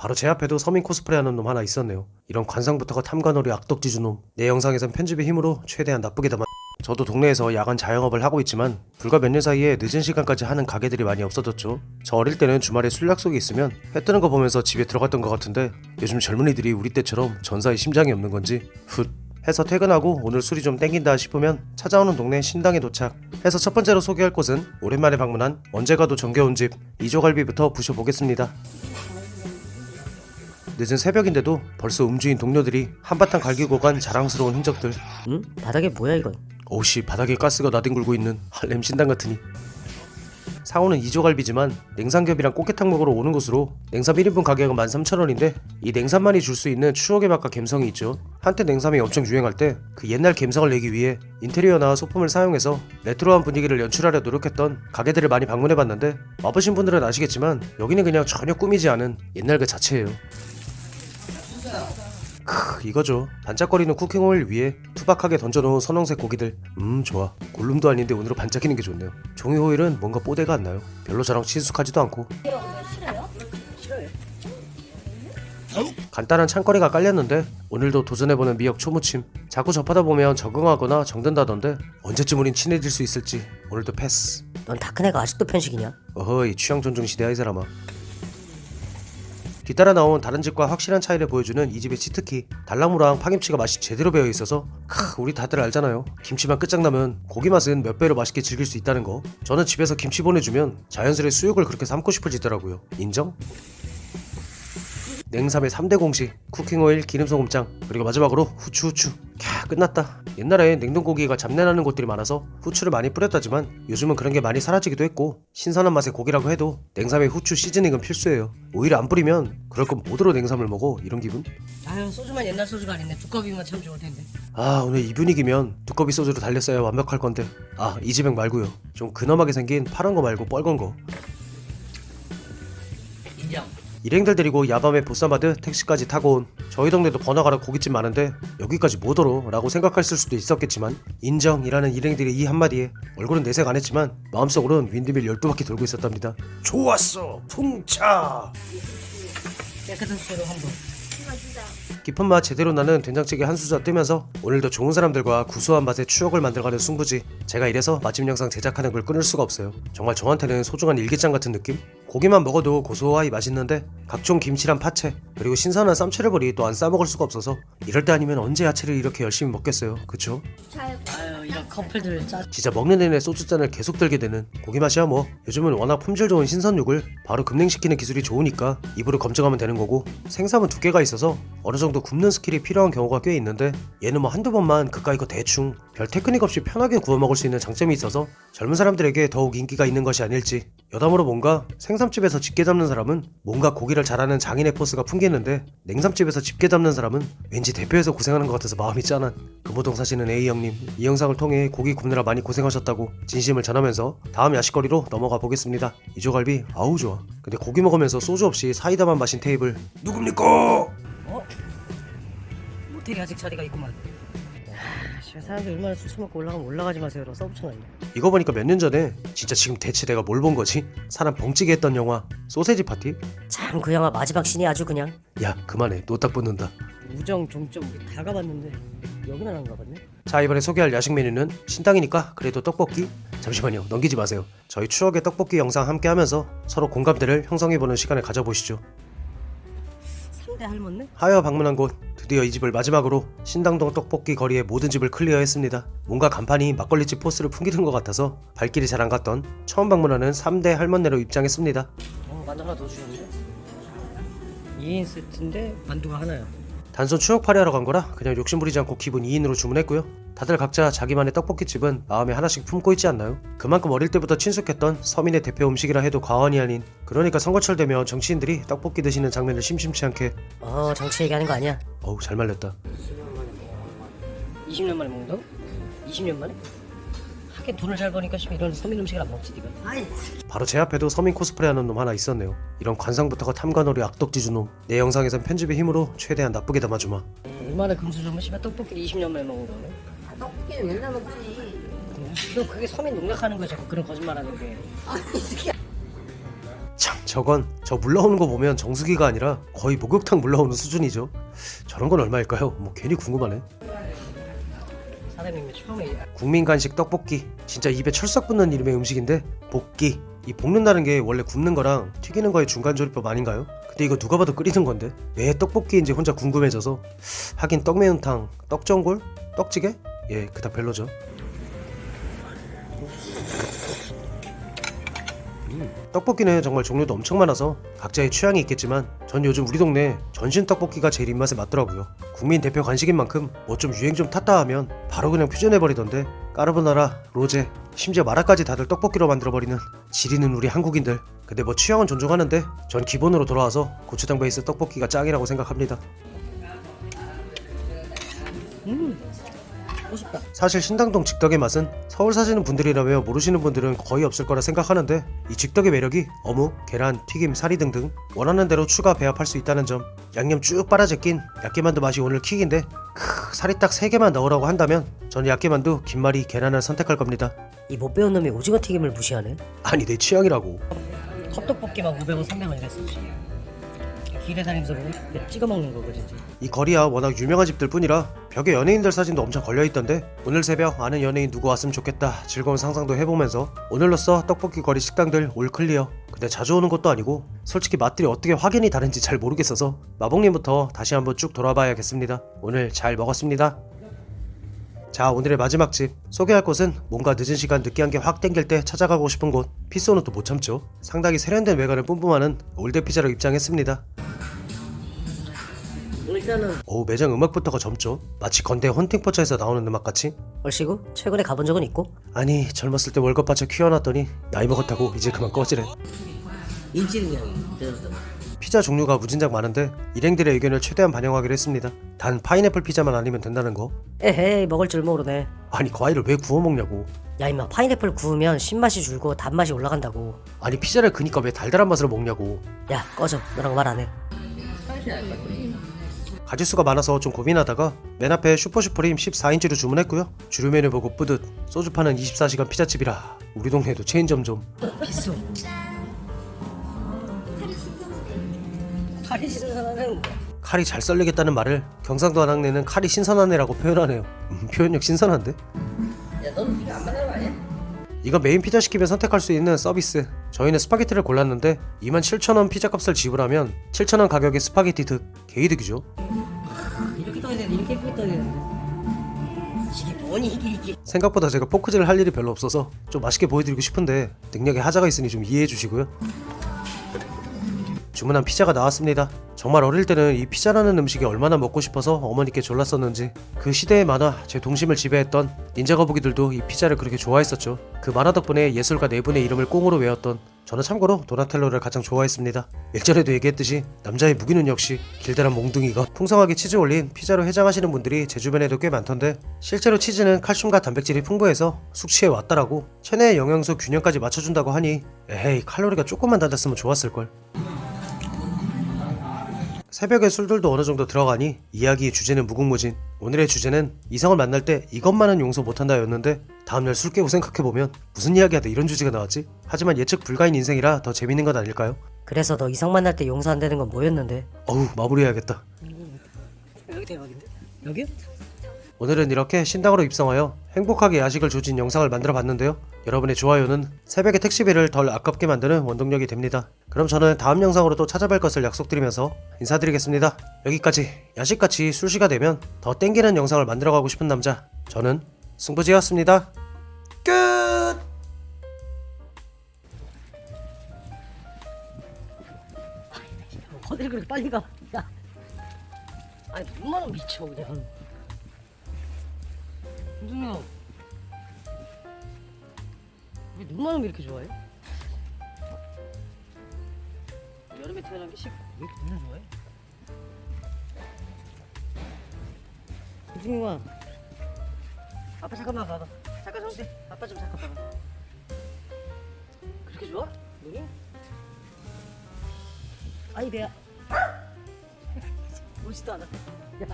바로 제 앞에도 서민 코스프레 하는 놈 하나 있었네요. 이런 관상부터가 탐관오리 악덕지주 놈. 내 영상에선 편집의 힘으로 최대한 나쁘게 담아. 저도 동네에서 야간 자영업을 하고 있지만 불과 몇 년 사이에 늦은 시간까지 하는 가게들이 많이 없어졌죠. 저 어릴 때는 주말에 술 약속이 있으면 해 뜨는 거 보면서 집에 들어갔던 것 같은데 요즘 젊은이들이 우리 때처럼 전사에 심장이 없는 건지 훗 해서 퇴근하고 오늘 술이 좀 땡긴다 싶으면 찾아오는 동네 신당에 도착 해서 첫 번째로 소개할 곳은 오랜만에 방문한 언제 가도 정겨운 집 이조갈비부터 부셔보겠습니다 늦은 새벽인데도 벌써 음주인 동료들이 한바탕 갈기고 간 자랑스러운 흔적들 응? 바닥에 뭐야 이건? 오씨 바닥에 가스가 나뒹굴고 있는 할렘 신당 같으니 상호는 이조갈비지만 냉삼겹이랑 꽃게탕 먹으러 오는 곳으로 냉삼 1인분 가격은 13,000원인데 이 냉삼만이 줄 수 있는 추억의 맛과 감성이 있죠 한때 냉삼이 엄청 유행할 때 그 옛날 감성을 내기 위해 인테리어나 소품을 사용해서 레트로한 분위기를 연출하려 노력했던 가게들을 많이 방문해봤는데 와보신 분들은 아시겠지만 여기는 그냥 전혀 꾸미지 않은 옛날 그 자체예요 크 이거죠. 반짝거리는 쿠킹 오일 위에 투박하게 던져놓은 선홍색 고기들. 음 좋아. 골룸도 아닌데 오늘은 반짝이는 게 좋네요. 종이 호일은 뭔가 뽀대가 안 나요. 별로 저랑 친숙하지도 않고. 간단한 찬거리가 깔렸는데 오늘도 도전해보는 미역 초무침. 자꾸 접하다 보면 적응하거나 정든다던데 언제쯤 우린 친해질 수 있을지. 오늘도 패스. 넌다큰 애가 아직도 편식이냐? 어허이 취향 존중 시대야 이 사람아 뒤따라 나온 다른 집과 확실한 차이를 보여주는 이 집의 치트키 달나무랑 파김치가 맛이 제대로 배어 있어서 크 우리 다들 알잖아요. 김치만 끝장나면 고기 맛은 몇 배로 맛있게 즐길 수 있다는 거. 저는 집에서 김치 보내주면 자연스레 수육을 그렇게 삼고 싶어지더라고요. 인정? 냉삼의 3대 공식 쿠킹오일 기름소금장 그리고 마지막으로 후추 후추. 캬 끝났다. 옛날에 냉동고기가 잡내나는 곳들이 많아서 후추를 많이 뿌렸다지만 요즘은 그런 게 많이 사라지기도 했고 신선한 맛의 고기라고 해도 냉삼에 후추 시즈닝은 필수예요. 오히려 안 뿌리면 그럴 거면 뭐더러 냉삼을 먹어. 이런 기분? 아유 소주만 옛날 소주가 아닌데 두꺼비만 참 좋을 텐데. 아 오늘 이 분위기면 두꺼비 소주로 달렸어야 완벽할 건데. 아 이지백 말고요. 좀 근엄하게 생긴 파란 거 말고 뻘건 거 일행들 데리고 야밤에 보쌈하듯 택시까지 타고 온 저희 동네도 번화가라 고깃집 많은데 여기까지 뭐더러 라고 생각했을 수도 있었겠지만 인정이라는 일행들의 이 한마디에 얼굴은 내색 안 했지만 마음속으로는 윈드밀 12바퀴 돌고 있었답니다. 좋았어 풍차! 깨끗한 수로 한번 깊은 맛 제대로 나는 된장찌개 한 수저 뜨면서 오늘도 좋은 사람들과 구수한 맛의 추억을 만들어가는 승부지 제가 이래서 맛집 영상 제작하는 걸 끊을 수가 없어요 정말 저한테는 소중한 일기장 같은 느낌? 고기만 먹어도 고소하이 맛있는데 각종 김치랑 파채 그리고 신선한 쌈채를버리 또 안 싸먹을 수가 없어서 이럴 때 아니면 언제 야채를 이렇게 열심히 먹겠어요 그쵸? 이런 커플들 짜. 진짜 먹는 내내 소주잔을 계속 들게 되는 고기 맛이야 뭐. 요즘은 워낙 품질 좋은 신선육을 바로 급냉시키는 기술이 좋으니까 입으로 검증하면 되는 거고 생삼은 두 개가 있어서 어느 정도 굽는 스킬이 필요한 경우가 꽤 있는데 얘는 뭐 한두 번만 그까 이 거 대충 별 테크닉 없이 편하게 구워 먹을 수 있는 장점이 있어서 젊은 사람들에게 더욱 인기가 있는 것이 아닐지 여담으로 뭔가 생삼집에서 집게 잡는 사람은 뭔가 고기를 잘하는 장인의 포스가 풍기는데 냉삼집에서 집게 잡는 사람은 왠지 대표에서 고생하는 것 같아서 마음이 짠한 금호동 사시는 A 형님 이 영상을 통해 고기 굽느라 많이 고생하셨다고 진심을 전하면서 다음 야식거리로 넘어가 보겠습니다 이조갈비 아우 좋아 근데 고기 먹으면서 소주 없이 사이다만 마신 테이블 누굽니까? 어? 모텔이 아직 자리가 있구만 아, 씨발, 사람들이 얼마나 술 처먹고 올라가면 올라가지 마세요 라고 써붙여놨네 이거 보니까 몇 년 전에 진짜 지금 대체 내가 뭘 본 거지? 사람 벙찌게 했던 영화 소세지 파티? 참 그 영화 마지막 신이 아주 그냥. 야 그만해. 노딱 붙는다. 우정 종점 우리 다 가봤는데 여기는 안 가봤네? 자 이번에 소개할 야식 메뉴는 신당이니까 그래도 떡볶이? 잠시만요. 넘기지 마세요. 저희 추억의 떡볶이 영상 함께 하면서 서로 공감대를 형성해보는 시간을 가져보시죠 3대 할머니? 하여 방문한 곳 드디어 이 집을 마지막으로 신당동 떡볶이 거리의 모든 집을 클리어했습니다 뭔가 간판이 막걸리집 포스를 풍기는 것 같아서 발길이 잘 안 갔던 처음 방문하는 3대 할머니로 입장했습니다 어 만두 하나 더 주셨는데 2인 세트인데 만두가 하나야 단순 추억팔이 하러 간 거라 그냥 욕심 부리지 않고 기본 2인으로 주문했고요. 다들 각자 자기만의 떡볶이집은 마음에 하나씩 품고 있지 않나요? 그만큼 어릴 때부터 친숙했던 서민의 대표 음식이라 해도 과언이 아닌 그러니까 선거철 되면 정치인들이 떡볶이 드시는 장면을 심심치 않게 어 정치 얘기하는 거 아니야 어우 잘 말렸다. 20년 만에 먹는다고? 20년 만에? 하긴 돈을 잘 버니까 씨, 이런 서민 음식을 안 먹지 니가 아이 바로 제 앞에도 서민 코스프레 하는 놈 하나 있었네요. 이런 관상부터가 탐관오리 악덕지주 놈. 내 영상에선 편집의 힘으로 최대한 나쁘게 담아주마. 얼마나 금수저면 씨발 떡볶이를 20년 만에 먹은 거네 떡볶이는 맨날 먹지. 너 그게 서민 농락하는 거야 자꾸 그런 거짓말 하는 게참 저건 저 물러오는 거 보면 정수기가 아니라 거의 목욕탕 물러오는 수준이죠. 저런 건 얼마일까요? 뭐 괜히 궁금하네. 사장님이 처음에 국민 간식 떡볶이 진짜 입에 철썩 붙는 이름의 음식인데 볶기 이 볶는다는 게 원래 굽는 거랑 튀기는 거의 중간 조리법 아닌가요? 근데 이거 누가 봐도 끓이는 건데 왜 떡볶이인지 혼자 궁금해져서 하긴 떡매운탕, 떡전골, 떡찌개? 예 그닥 별로죠. 음, 떡볶이는 정말 종류도 엄청 많아서 각자의 취향이 있겠지만 전 요즘 우리 동네 전신 떡볶이가 제일 입맛에 맞더라고요. 국민 대표 간식인 만큼 뭐 좀 유행 좀 탔다 하면 바로 그냥 퓨전해버리던데 까르보나라, 로제, 심지어 마라까지 다들 떡볶이로 만들어버리는 지리는 우리 한국인들. 근데 뭐 취향은 존중하는데 전 기본으로 돌아와서 고추장 베이스 떡볶이가 짱이라고 생각합니다 먹고 싶다. 사실 신당동 직덕의 맛은 서울 사시는 분들이라며 모르시는 분들은 거의 없을 거라 생각하는데 이 직덕의 매력이 어묵, 계란, 튀김, 사리 등등 원하는 대로 추가 배합할 수 있다는 점 양념 쭉 빨아 제낀 야끼만두 맛이 오늘 킥인데 크 살이 딱 3개만 넣으라고 한다면 저는 야끼만두, 김말이, 계란을 선택할 겁니다 이 못 배운 놈이 오징어 튀김을 무시하네. 아니 내 취향이라고 컵떡볶이만 500원, 300원 이랬어. 길에 다니면서 찍어 먹는 거거 진짜. 이 거리야 워낙 유명한 집들 뿐이라 벽에 연예인들 사진도 엄청 걸려 있던데 오늘 새벽 아는 연예인 누구 왔으면 좋겠다 즐거운 상상도 해보면서 오늘로써 떡볶이 거리 식당들 올 클리어. 근데 자주 오는 것도 아니고 솔직히 맛들이 어떻게 확연히 다른지 잘 모르겠어서 마봉님부터 다시 한번 쭉 돌아봐야겠습니다. 오늘 잘 먹었습니다 자 오늘의 마지막 집. 소개할 곳은 뭔가 늦은 시간 느끼한 게 확 땡길 때 찾아가고 싶은 곳. 피소는 또 못 참죠. 상당히 세련된 외관을 뿜뿜하는 올드 피자로 입장했습니다. 일단은 오 매장 음악부터가 젊죠. 마치 건대 헌팅포차에서 나오는 음악같이. 얼씨구? 최근에 가본 적은 있고? 아니 젊었을 때 월급 받쳐 키워놨더니 나이 먹었다고 이제 그만 꺼지래. 인지능이 피자 종류가 무진장 많은데 일행들의 의견을 최대한 반영하기로 했습니다 단 파인애플 피자만 아니면 된다는 거 에헤이 먹을 줄 모르네. 아니 과일을 왜 구워 먹냐고 야 임마 파인애플 구우면 신맛이 줄고 단맛이 올라간다고. 아니 피자를 그니까 왜 달달한 맛으로 먹냐고 야 꺼져 너랑 말 안 해. 가짓수가 많아서 좀 고민하다가 맨 앞에 슈퍼슈프림 14인치로 주문했고요 주류 메뉴 보고 뿌듯 소주 파는 24시간 피자집이라 우리 동네도 체인점 좀 비싸. 칼이 신선하는 칼이 잘 썰리겠다는 말을 경상도 한학내는 칼이 신선하네라고 표현하네요. 음, 표현력 신선한데? 야 너는 네가 안 만나는 거 아니야? 이건 메인 피자 시키면 선택할 수 있는 서비스. 저희는 스파게티를 골랐는데 27,000원 피자 값을 지불하면 7,000원 가격의 스파게티 득. 개이득이죠. 이렇게 떠야 되는데 이렇게 예쁘게 떠야 되는데. 이게 뭐니 이게 이게. 생각보다 제가 포크질을 할 일이 별로 없어서 좀 맛있게 보여드리고 싶은데 능력에 하자가 있으니 좀 이해해 주시고요. 주문한 피자가 나왔습니다. 정말 어릴 때는 이 피자라는 음식이 얼마나 먹고 싶어서 어머니께 졸랐었는지 그 시대의 만화 제 동심을 지배했던 닌자 거북이들도 이 피자를 그렇게 좋아했었죠. 그 만화 덕분에 예술가 네 분의 이름을 꽁으로 외웠던 저는 참고로 도나텔로를 가장 좋아했습니다. 일전에도 얘기했듯이 남자의 무기는 역시 길다란 몽둥이가 풍성하게 치즈 올린 피자로 해장하시는 분들이 제 주변에도 꽤 많던데 실제로 치즈는 칼슘과 단백질이 풍부해서 숙취에 왔다라고 체내의 영양소 균형까지 맞춰준다고 하니 에헤이 칼로리가 조금만 낮았으면 좋았을걸. 새벽에 술들도 어느 정도 들어가니 이야기의 주제는 무궁무진. 오늘의 주제는 이성을 만날 때 이것만은 용서 못한다였는데 다음날 술 깨고 생각해보면 무슨 이야기하다 이런 주제가 나왔지? 하지만 예측 불가인 인생이라 더 재밌는 건 아닐까요? 그래서 너 이성 만날 때 용서 안 되는 건 뭐였는데? 어우 마무리해야겠다. 여기 대박인데? 여기요? 오늘은 이렇게 신당으로 입성하여 행복하게 야식을 조진 영상을 만들어 봤는데요. 여러분의 좋아요는 새벽에 택시비를 덜 아깝게 만드는 원동력이 됩니다. 그럼 저는 다음 영상으로 또 찾아뵐 것을 약속드리면서 인사드리겠습니다. 여기까지 야식같이 술시가 되면 더 땡기는 영상을 만들어가고 싶은 남자 저는 승부지였습니다. 끝! 어딜 그렇게 빨리 가? 야. 아니 얼마나 미쳐 그냥. 무슨야? 왜 눈만 오면 이렇게 좋아해? 여름에 태어난 게 식. 왜 이렇게 눈을 좋아해? 유승용아. 아빠 잠깐만 봐봐. 잠깐 정세. 아빠 좀 잠깐 봐봐. 그렇게 좋아? 눈이? 아이 배야. 보지도 않아. 야,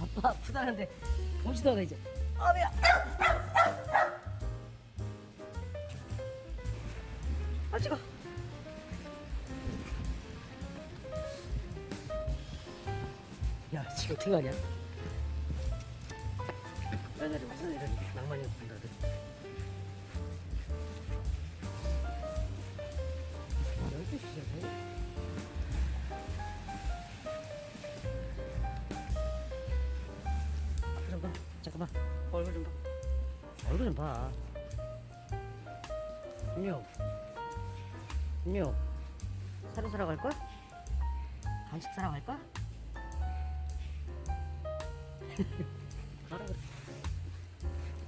아빠 아프다는데 보지도 않아 이제. 아 배야. 아 찍어. 야 지금 어떻게 가냐? 옛날에 무슨 이런 낭만이 없다들 열두 시잖아요. 좀 봐. 잠깐만. 얼굴 좀 봐. 얼굴 좀 봐. 윤요. 윤요. 새로 사러 갈 거야? 간식 사러 갈 거야? 가라 그래.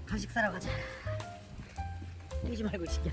간식 사러 가자. 뛰지 말고 시켜.